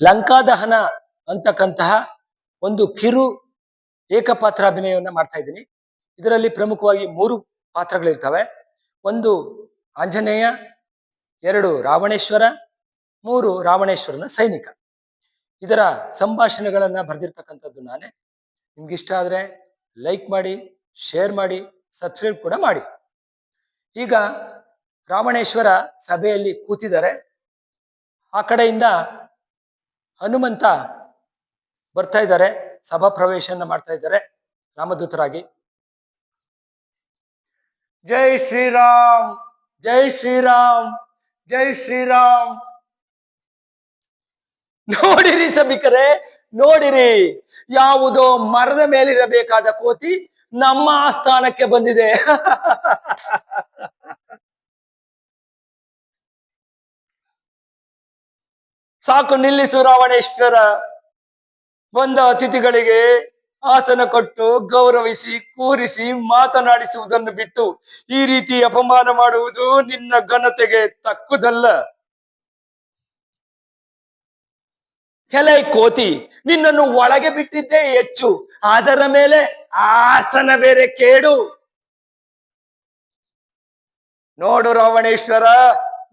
ಲಂಕಾದಹನ ಅಂತಕ್ಕಂತಹ ಒಂದು ಕಿರು ಏಕಪಾತ್ರ ಅಭಿನಯವನ್ನ ಮಾಡ್ತಾ ಇದ್ದೀನಿ. ಇದರಲ್ಲಿ ಪ್ರಮುಖವಾಗಿ ಮೂರು ಪಾತ್ರಗಳಿರ್ತವೆ. ಒಂದು ಆಂಜನೇಯ, ಎರಡು ರಾವಣೇಶ್ವರ, ಮೂರು ರಾವಣೇಶ್ವರನ ಸೈನಿಕ. ಇದರ ಸಂಭಾಷಣೆಗಳನ್ನು ಬರೆದಿರ್ತಕ್ಕಂಥದ್ದು ನಾನೇ. ನಿಮ್ಗೆ ಇಷ್ಟ ಆದ್ರೆ ಲೈಕ್ ಮಾಡಿ, ಶೇರ್ ಮಾಡಿ, ಸಬ್ಸ್ಕ್ರೈಬ್ ಕೂಡ ಮಾಡಿ. ಈಗ ರಾವಣೇಶ್ವರ ಸಭೆಯಲ್ಲಿ ಕೂತಿದ್ದಾರೆ. ಆ ಕಡೆಯಿಂದ ಹನುಮಂತ ಬರ್ತಾ ಇದ್ದಾರೆ ಸಭಾ ಪ್ರವೇಶನ ಮಾಡ್ತಾ ಇದ್ದಾರೆ ರಾಮದೂತರಾಗಿ. ಜೈ ಶ್ರೀರಾಮ್. ಜೈ ಶ್ರೀರಾಮ್. ಜೈ ಶ್ರೀರಾಮ್. ನೋಡಿರಿ ಸಭಿಕರೇ ನೋಡಿರಿ. ಯಾವುದೋ ಮರದ ಮೇಲಿರಬೇಕಾದ ಕೋತಿ ನಮ್ಮ ಆಸ್ಥಾನಕ್ಕೆ ಬಂದಿದೆ. ಸಾಕು ನಿಲ್ಲಿಸು ರಾವಣೇಶ್ವರ. ಬಂದ ಅತಿಥಿಗಳಿಗೆ ಆಸನ ಕೊಟ್ಟು ಗೌರವಿಸಿ, ಕೂರಿಸಿ ಮಾತನಾಡಿಸುವುದನ್ನು ಬಿಟ್ಟು ಈ ರೀತಿ ಅಪಮಾನ ಮಾಡುವುದು ನಿನ್ನ ಘನತೆಗೆ ತಕ್ಕುದಲ್ಲ. ಎಲೆ ಕೋತಿ, ನಿನ್ನನ್ನು ಒಳಗೆ ಬಿಟ್ಟಿದ್ದೇ ಹೆಚ್ಚು. ಅದರ ಮೇಲೆ ಆಸನ ಬೇರೆ ಕೇಡು. ನೋಡು ರಾವಣೇಶ್ವರ,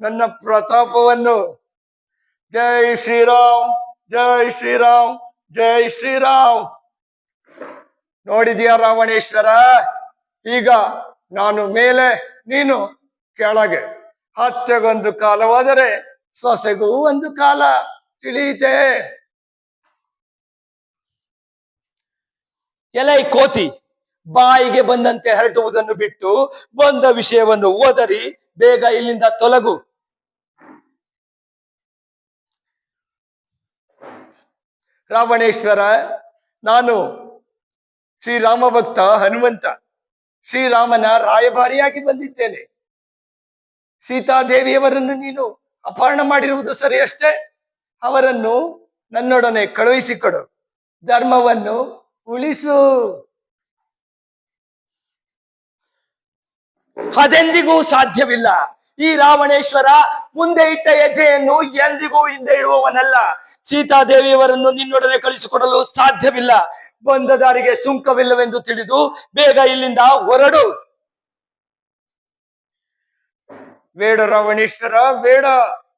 ನನ್ನ ಪ್ರತಾಪವನ್ನು. ಜೈ ಶ್ರೀರಾಮ್ ಜೈ ಶ್ರೀರಾಮ್ ಜೈ ಶ್ರೀರಾಮ್ ನೋಡಿದೀಯ ರಾವಣೇಶ್ವರ? ಈಗ ನಾನು ಮೇಲೆ, ನೀನು ಕೆಳಗೆ. ಹತ್ತೆಗೊಂದು ಕಾಲವಾದರೆ ಸೊಸೆಗೂ ಒಂದು ಕಾಲ ತಿಳಿಯಿತೆ. ಎಲೈ ಕೋತಿ, ಬಾಯಿಗೆ ಬಂದಂತೆ ಹರಟುವುದನ್ನು ಬಿಟ್ಟು ಬಂದ ವಿಷಯವನ್ನು ಓದರಿ, ಬೇಗ ಇಲ್ಲಿಂದ ತೊಲಗು. ರಾವಣೇಶ್ವರ, ನಾನು ಶ್ರೀರಾಮ ಭಕ್ತ ಹನುಮಂತ ಶ್ರೀರಾಮನ ರಾಯಭಾರಿಯಾಗಿ ಬಂದಿದ್ದೇನೆ. ಸೀತಾದೇವಿಯವರನ್ನು ನೀನು ಅಪಹರಣ ಮಾಡಿರುವುದು ಸರಿಯಷ್ಟೇ ಅವರನ್ನು ನನ್ನೊಡನೆ ಕಳುಹಿಸಿಕೊಡು. ಧರ್ಮವನ್ನು ಉಳಿಸು. ಅದೆಂದಿಗೂ ಸಾಧ್ಯವಿಲ್ಲ. ಈ ರಾವಣೇಶ್ವರ ಮುಂದೆ ಇಟ್ಟ ಹೆಜ್ಜೆಯನ್ನು ಎಂದಿಗೂ ಹಿಂದೆ ಇಡುವವನಲ್ಲ. ಸೀತಾದೇವಿಯವರನ್ನು ನಿನ್ನೊಡನೆ ಕಳಿಸಿಕೊಡಲು ಸಾಧ್ಯವಿಲ್ಲ. ಬಂದ ದಾರಿಗೆ ಸುಂಕವಿಲ್ಲವೆಂದು ತಿಳಿದು ಬೇಗ ಇಲ್ಲಿಂದ ಹೊರಡು. ಬೇಡ ರಾವಣೇಶ್ವರ, ಬೇಡ.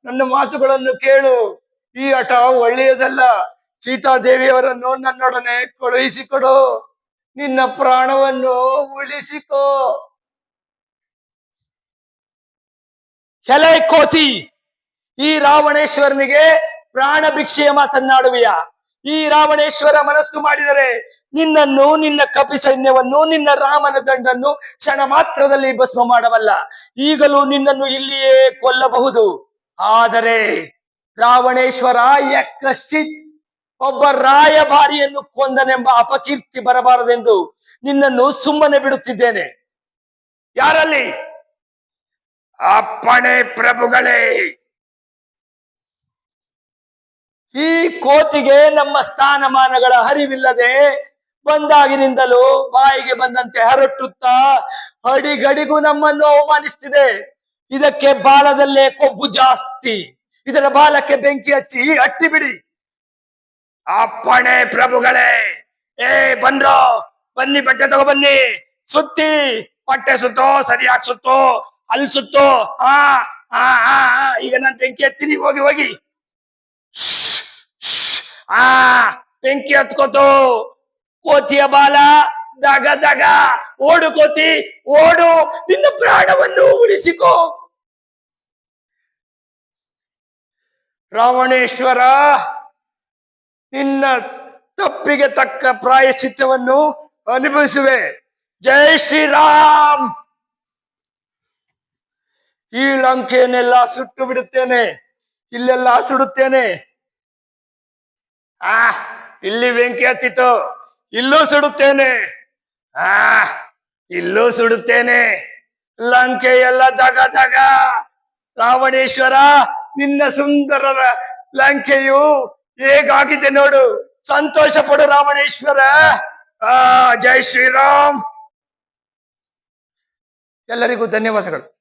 ನನ್ನ ಮಾತುಗಳನ್ನು ಕೇಳು. ಈ ಆಟ ಒಳ್ಳೆಯದಲ್ಲ. ಸೀತಾದೇವಿಯವರನ್ನು ನನ್ನೊಡನೆ ಕಳುಹಿಸಿಕೊಡು. ನಿನ್ನ ಪ್ರಾಣವನ್ನು ಉಳಿಸಿಕೋ. ಎಲೆ ಕೋತಿ. ಈ ರಾವಣೇಶ್ವರನಿಗೆ ಪ್ರಾಣ ಭಿಕ್ಷೆಯ ಮಾತನ್ನಾಡುವೆಯ. ಈ ರಾವಣೇಶ್ವರ ಮನಸ್ಸು ಮಾಡಿದರೆ ನಿನ್ನನ್ನು, ನಿನ್ನ ಕಪಿ ಸೈನ್ಯವನ್ನು, ನಿನ್ನ ರಾಮನ ದಂಡನ್ನು ಕ್ಷಣ ಮಾತ್ರದಲ್ಲಿ ಭಸ್ಮ ಮಾಡಬಲ್ಲ. ಈಗಲೂ ನಿನ್ನನ್ನು ಇಲ್ಲಿಯೇ ಕೊಲ್ಲಬಹುದು. ಆದರೆ ರಾವಣೇಶ್ವರ ಯಕಶ್ಚಿತ್ ಒಬ್ಬ ರಾಯಭಾರಿಯನ್ನು ಕೊಂದನೆಂಬ ಅಪಕೀರ್ತಿ ಬರಬಾರದೆಂದು ನಿನ್ನನ್ನು ಸುಮ್ಮನೆ ಬಿಡುತ್ತಿದ್ದೇನೆ. ಯಾರಲ್ಲಿ? ಅಪ್ಪಣೆ ಪ್ರಭುಗಳೇ. ಈ ಕೋತಿಗೆ ನಮ್ಮ ಸ್ಥಾನಮಾನಗಳ ಹರಿವಿಲ್ಲದೆ ಬಂದಾಗಿನಿಂದಲೂ ಬಾಯಿಗೆ ಬಂದಂತೆ ಹರಟುತ್ತಾ ಅಡಿಗಡಿಗೂ ನಮ್ಮನ್ನು ಅವಮಾನಿಸ್ತಿದೆ. ಇದಕ್ಕೆ ಬಾಲದಲ್ಲೇ ಕೊಬ್ಬು ಜಾಸ್ತಿ. ಇದರ ಬಾಲಕ್ಕೆ ಬೆಂಕಿ ಹಚ್ಚಿ ಅಟ್ಟಿ ಬಿಡಿ. ಅಪ್ಪಣೆ ಪ್ರಭುಗಳೇ. ಏ ಬಂದ್ರೋ, ಬನ್ನಿ ಬಟ್ಟೆ ತಗೋ ಬನ್ನಿ. ಸುತ್ತಿ, ಬಟ್ಟೆ ಸುತ್ತೋ, ಸರಿಯಾಗಿ ಸುತ್ತೋ ಅಲ್ಲಿ ಸುತ್ತೋ ಆ ಆ ಆ. ಈಗ ನಾನು ಬೆಂಕಿ ಹತ್ತೀನಿ. ಹೋಗಿ ಹೋಗಿ. ಆ, ಬೆಂಕಿ ಹತ್ಕೋತು. ಕೋತಿಯ ಬಾಲ, ದಗ ದಗ. ಓಡು ಕೋತಿ, ಓಡು. ನಿನ್ನ ಪ್ರಾಣವನ್ನು ಉಳಿಸಿಕೋ ರಾವಣೇಶ್ವರ, ನಿನ್ನ ತಪ್ಪಿಗೆ ತಕ್ಕ ಪ್ರಾಯಶ್ಚಿತ್ತವನ್ನು ಅನುಭವಿಸುವೆ. ಜೈ ಶ್ರೀರಾಮ್. ಈ ಲಂಕೆಯನ್ನೆಲ್ಲ ಸುಟ್ಟು ಬಿಡುತ್ತೇನೆ. ಇಲ್ಲೆಲ್ಲ ಸುಡುತ್ತೇನೆ. ಆ, ಇಲ್ಲಿ ಬೆಂಕಿ ಹತ್ತಿತು. ಇಲ್ಲೂ ಸುಡುತ್ತೇನೆ. ಆ, ಇಲ್ಲೂ ಸುಡುತ್ತೇನೆ. ಲಂಕೆ ಎಲ್ಲ ದಗ ದಗ. ರಾವಣೇಶ್ವರ, ನಿನ್ನ ಸುಂದರರ ಲಂಕೆಯು ಹೇಗಾಗಿದೆ ನೋಡು. ಸಂತೋಷ ಪಡು ರಾವಣೇಶ್ವರ. ಆ, ಜೈ ಶ್ರೀರಾಮ್. ಎಲ್ಲರಿಗೂ ಧನ್ಯವಾದಗಳು.